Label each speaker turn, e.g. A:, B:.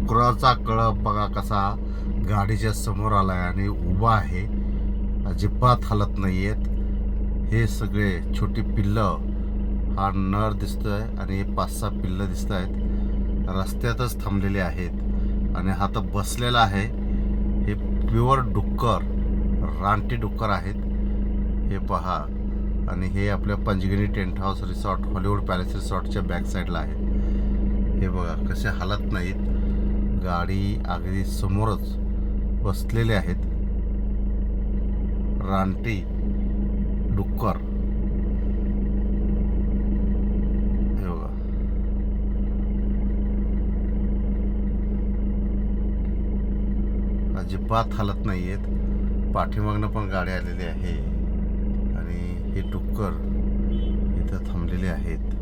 A: डुकराचा कळप बघा कसा गाडीच्या समोर आला आहे आणि उभा आहे. अजिबात हलत नाही आहेत हे सगळे छोटी पिल्लं हा नर दिसतोय आणि हे पाच सहा पिल्लं दिसत आहेत रस्त्यातच थांबलेले आहेत आणि हा तर बसलेला आहे. हे प्युअर डुक्कर रानटी डुक्कर आहेत. हे पहा. आणि हे आपल्या Panchgani tent house resort Hollywood palace रिसॉर्टच्या back साईडला आहे. हे बघा कसे हालत नाहीत. गाडी अगदी समोरच बसलेले आहेत. रानटी डुक्कर. हे बघा. अजिबात हालत नाही आहेत पाठीमागनं पण गाडी आलेली आहे. आणि हे डुक्कर इथं थांबलेले आहेत.